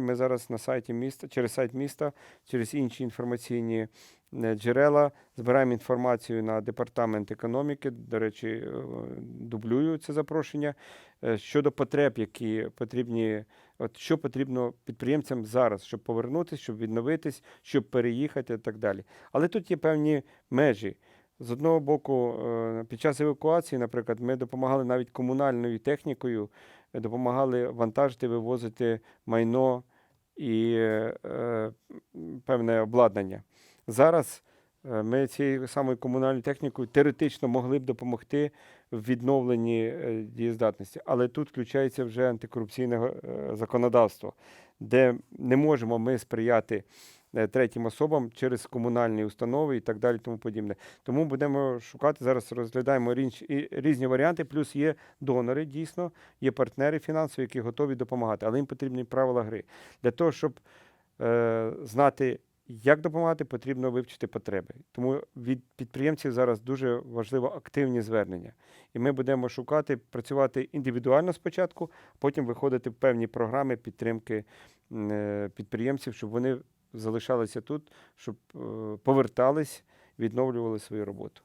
Ми зараз на сайті міста, через сайт міста, через інші інформаційні е, джерела збираємо інформацію на департамент економіки. До речі, е, дублюю це запрошення е, щодо потреб, які потрібні. От що потрібно підприємцям зараз, щоб повернутися, щоб відновитись, щоб переїхати і так далі. Але тут є певні межі. З одного боку, е, під час евакуації, наприклад, ми допомагали навіть комунальною технікою, е, допомагали вантажити, вивозити майно і е, певне обладнання. Зараз ми цією самою комунальною технікою теоретично могли б допомогти в відновленні дієздатності, але тут включається вже антикорупційне законодавство, де не можемо ми сприяти третім особам через комунальні установи і так далі, тому подібне. Тому будемо шукати зараз, розглядаємо різні варіанти. Плюс є донори, дійсно, є партнери фінансові, які готові допомагати, але їм потрібні правила гри. Для того, щоб е, знати, як допомагати, потрібно вивчити потреби. Тому від підприємців зараз дуже важливо активні звернення. І ми будемо шукати, працювати індивідуально спочатку, потім виходити в певні програми підтримки е, підприємців, щоб вони залишалися тут, щоб е, повертались, відновлювали свою роботу.